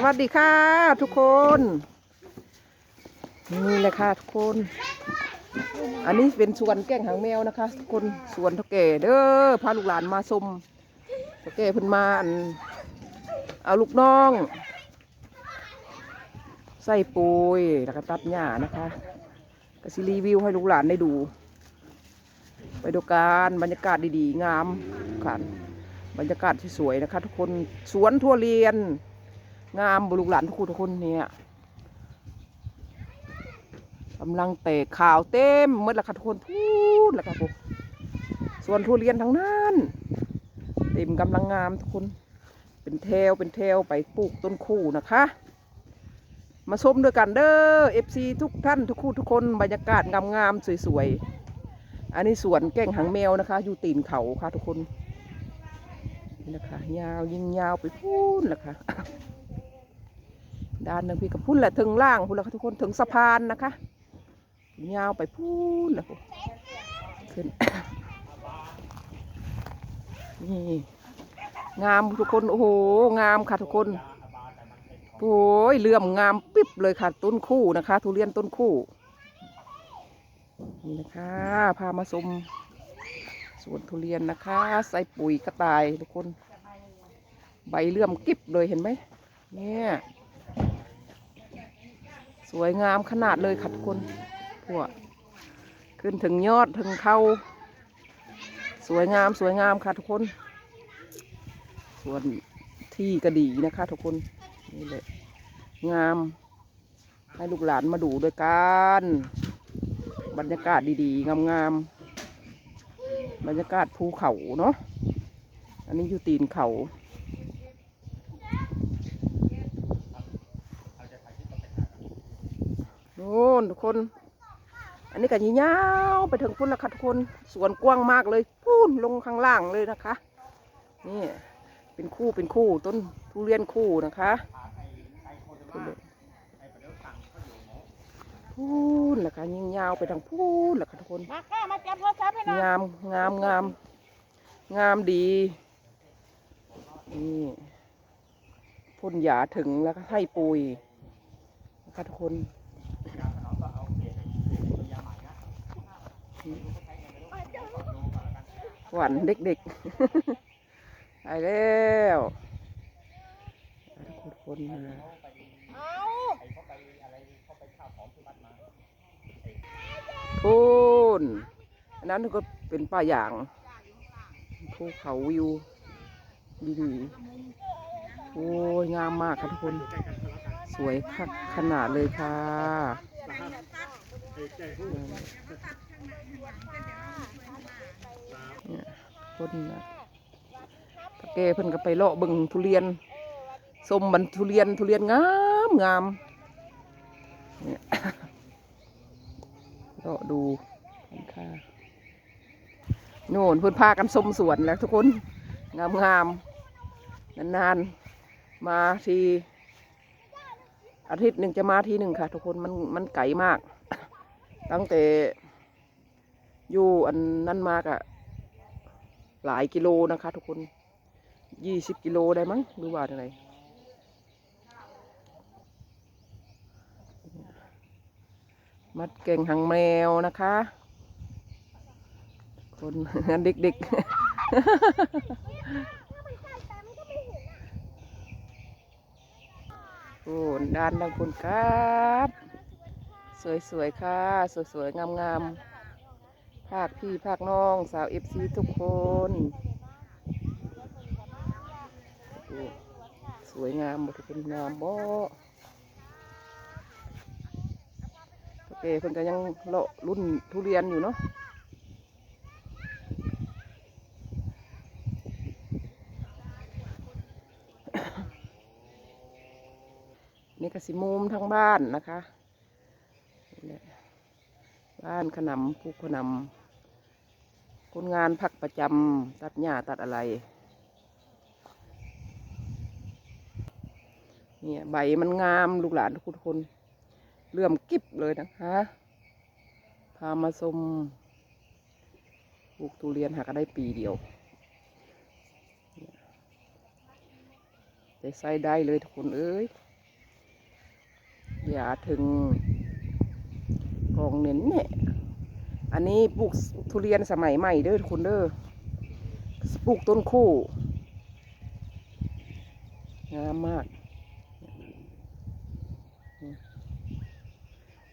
สวัสดีค่ะทุกคน นี่แหละค่ะทุกคน อันนี้เป็นสวนแก้งหางแมวนะคะ ทุกคนสวนเท่าแก่เด้อพาลูกหลานมาชมเท่าแก่เพิ่นมาอันเอาลูกน้อง ใส่ปุ๋ยแล้วก็ตัดหญ้านะคะก็สิรีวิวให้ลูกหลานได้ดู ไปดูการบรรยากาศดีๆ งามค่ะบรรยากาศที่สวยนะคะ ทุกคนสวนทั่วเรียน งามบุรุษหลานทุกคนทุกคนเนี่ยกำลังเตะข่าวเต็มเมื่อละค่ะทุกคนพูดละค่ะพวกส่วนทุเรียนทั้งนั้นเต็มกำลังงามทุกคน เป็นแถวเป็นแถวไปปลูกต้นคู่นะคะ มาชมด้วยกันเด้อเอฟซีทุกท่านทุกคู่ทุกคนบรรยากาศงามๆสวยๆ อันนี้สวนแก้งหางแมวนะคะ อยู่ตีนเขาค่ะทุกคนนี่นะคะยาวยิ่งยาวไปพูนละค่ะ ด้านหนึ่งพี่กับพุ่นแหละถึงล่างพุ่นละค่ะทุกคนถึงสะพานนะคะยาวไปพูนละพุ่นขึ้นนี่งามทุกคนโอ้โหงามค่ะทุกคนโอ้ยเลื่อมงามปิ๊บเลยค่ะต้นคู่นะคะ ทุเรียนต้นคู่นี่นะคะพามาชมสวนทุเรียนนะคะ ใส่ปุ๋ยกระต่ายทุกคน ใบเลื่อมกิ๊บเลยเห็นไหมเนี่ย สวยงามขนาดเลยค่ะทุกคนพวกขึ้นถึงยอดถึงเขา สวยงามสวยงามค่ะทุกคน ส่วนที่กระดีนะคะ ทุกคนนี่เลยงาม ให้ลูกหลานมาดูด้วยกัน บรรยากาศดีๆ งามๆบรรยากาศภูเขาเนาะอันนี้อยู่ตีนเขา น่นทุกคน อันนี้ก็ยาวๆไปถึงพุ่นละค่ะทุกคน สวนกว้างมากเลยพุ่นลงข้างล่างเลยนะคะ นี่เป็นคู่เป็นคู่ต้นทุเรียนคู่นะคะพูนละค่ะยิงยาวไปทางพูนละค่ะทุกคนมาค่ะมาจับโทรศัพท์ให้หน่อยงามงามงามงามดีนี่พ่นหยาถึงแล้วก็ให้ปุยนะคะทุกคน หวานเด็กๆไปแล้วทุกคนมาพูนอันนั้นก็เป็นป่าอย่างภูเขาวิวดีๆโอ้ยงามมากค่ะทุกคน สวยคักขนาดเลยค่ะ เนี่ยคนนะตะเกเพิ่นก็ไปเลาะเบึงทุเรียนสมบันทุเรียนทุเรียนงามงามเนี่ยเลาะดูค่ะโน่นเพิ่นพากันชมสวนแล้วทุกคนงามงามนานๆ มาทีอาทิตย์หนึ่งจะมาทีหนึ่งค่ะ ทุกคนมันมันไกลมาก ตั้งแต่ อยู่อันนั้นมากอะหลายกิโลนะคะ ทุกคนยี่สิบกิโลได้มั้งหรือว่าอะไรมัดเก่งหางแมวนะคะ คนเด็กๆโอ้ด้านดังคุณครับ สวยๆค่ะ สวยๆงามๆ ภาคพี่ภาคน้องสาวเอฟซีทุกคน สวยงามหมดทุกคนงามบ่โอเคเพิ่นก็ยังเลาะรุ่นทุเรียนอยู่เนาะนี่ก็สิมุมทั้งบ้านนะคะ บ้านขนำผู้ขนำคนงานพักประจำตัดหญ้าตัดอะไร เนี่ยใบมันงามลูกหลานทุกคนเลื่อมกิบเลยนะคะพามาชมปลูกทุเรียนหากได้ปีเดียวใส่ได้เลยทุกคนเอ้ยอย่าถึง องเน้นเนี่ยอันนี้ปลูกทุเรียนสมัยใหม่เด้อคุณเด้อปลูกต้นคู่งามมาก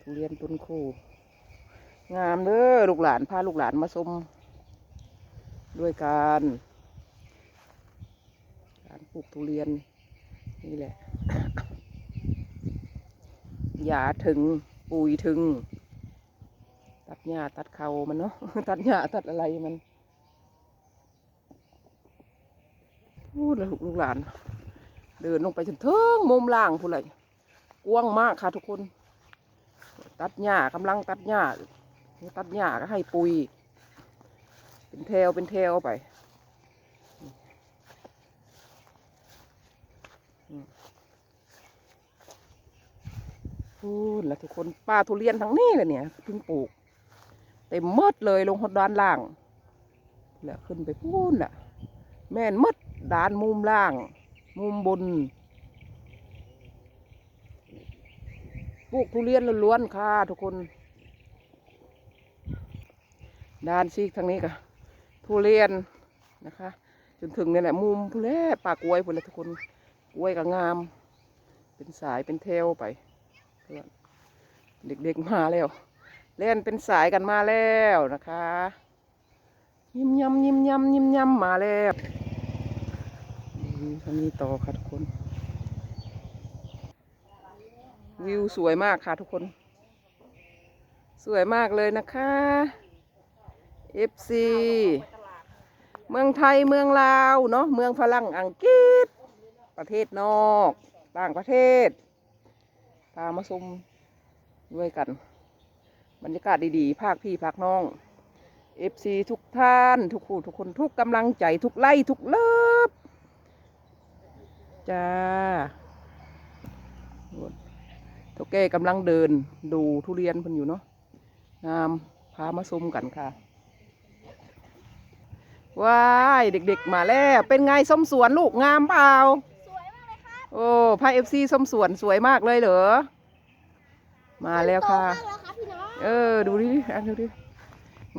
ทุเรียนต้นคู่ งามเด้อลูกหลานพาลูกหลานมาชมด้วยกันการปลูกทุเรียนนี่แหละ อย่าถึง ปุ๋ยถึง ตัดหญ้าตัดเขามันเนาะตัดหญ้าตัดอะไรมันพูดแล้วลูกหลาน เดินลงไปจนถึงมุมล่างพูดเลยกว้างมากค่ะทุกคน ตัดหญ้ากำลังตัดหญ้าตัดหญ้าก็ให้ปุ๋ยเป็นแถวเป็นแถวไปพูดแล้วทุกคนป้าทุเรียนทั้งนี้เลยเนี่ยเพิ่งปลูก ต็มมดเลยลงหดด้านล่างแล้วขึ้นไปพูนแหละแม่นมดด้านมุมล่าง มุมบนปลูกทุเรียนล้วนๆค่ะทุกคน ด้านซีกทางนี้ก็ทุเรียนนะคะ จนถึงนี่แหละมุมพูแลปากกล้วยพูนแลทุกคนกล้วยก็งาม เป็นสายเป็นเทวไปเพื่อนเด็กๆมาแล้ว เล่นเป็นสายกันมาแล้วนะคะยิ้มยำยิ้มยำยิ้มยำมาแล้วทางนี้ต่อค่ะทุกคน วิวสวยมากค่ะทุกคน สวยมากเลยนะคะ FC เมืองไทยเมืองลาวเนาะเมืองฝรั่งอังกฤษ ประเทศนอก ต่างประเทศพามาชมด้วยกัน บรรยากาศดีๆ ภาคพี่ภาคน้อง FC ทุกท่าน ทุกคู่ทุกคนทุกกำลังใจทุกไล่ทุกเลิฟจ้าโทุกแกกำลังเดินดูทุเรียนเพิ่นอยู่เนาะงามพามาชมกันค่ะ ว้ายเด็กๆมาแล้ว เป็นไงส้มสวนลูกงามเปล่า สวยมากเลยค่ะโอ้พาเอฟซีส้มสวนสวยมากเลยเหรอ มาแล้วค่ะ เออ ดูดิอะดูดิ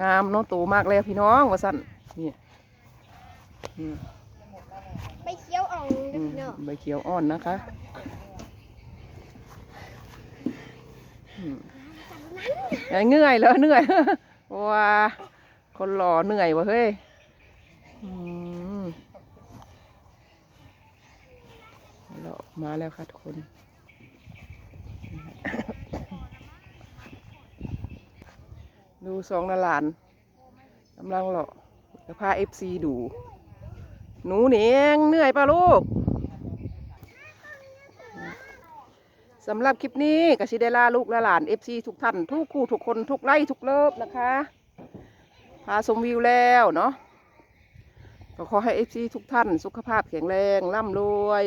งามเนาะโตมากแล้วพี่น้องว่าสั่นนี่อืมไปเคี้ยวอ่องอืมพี่น้องใบเขียวอ่อนนะคะอืมอย่าเหนื่อยเลยเหนื่อยว้าคนหล่อเหนื่อยวะเฮ้ยอืมแล้วมาแล้วค่ะทุกคน ดูสองนาลานกำลังหล่อจะพาเอฟซีดู หนูเหนียงเหนื่อยป่ะลูกสำหรับคลิปนี้กสิได้ลาลูกและหลานเอฟซีทุกท่าน ทุกคู่ทุกคนทุกไล่ทุกเลิฟนะคะพาชมวิวแล้วเนาะก็ขอให้เอฟซีทุกท่าน สุขภาพแข็งแรงร่ำรวย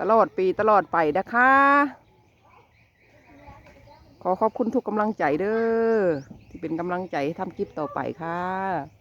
ตลอดปีตลอดไปนะคะ ขอขอบคุณทุกกำลังใจเด้อ ที่เป็นกำลังใจให้ทำคลิปต่อไปค่ะ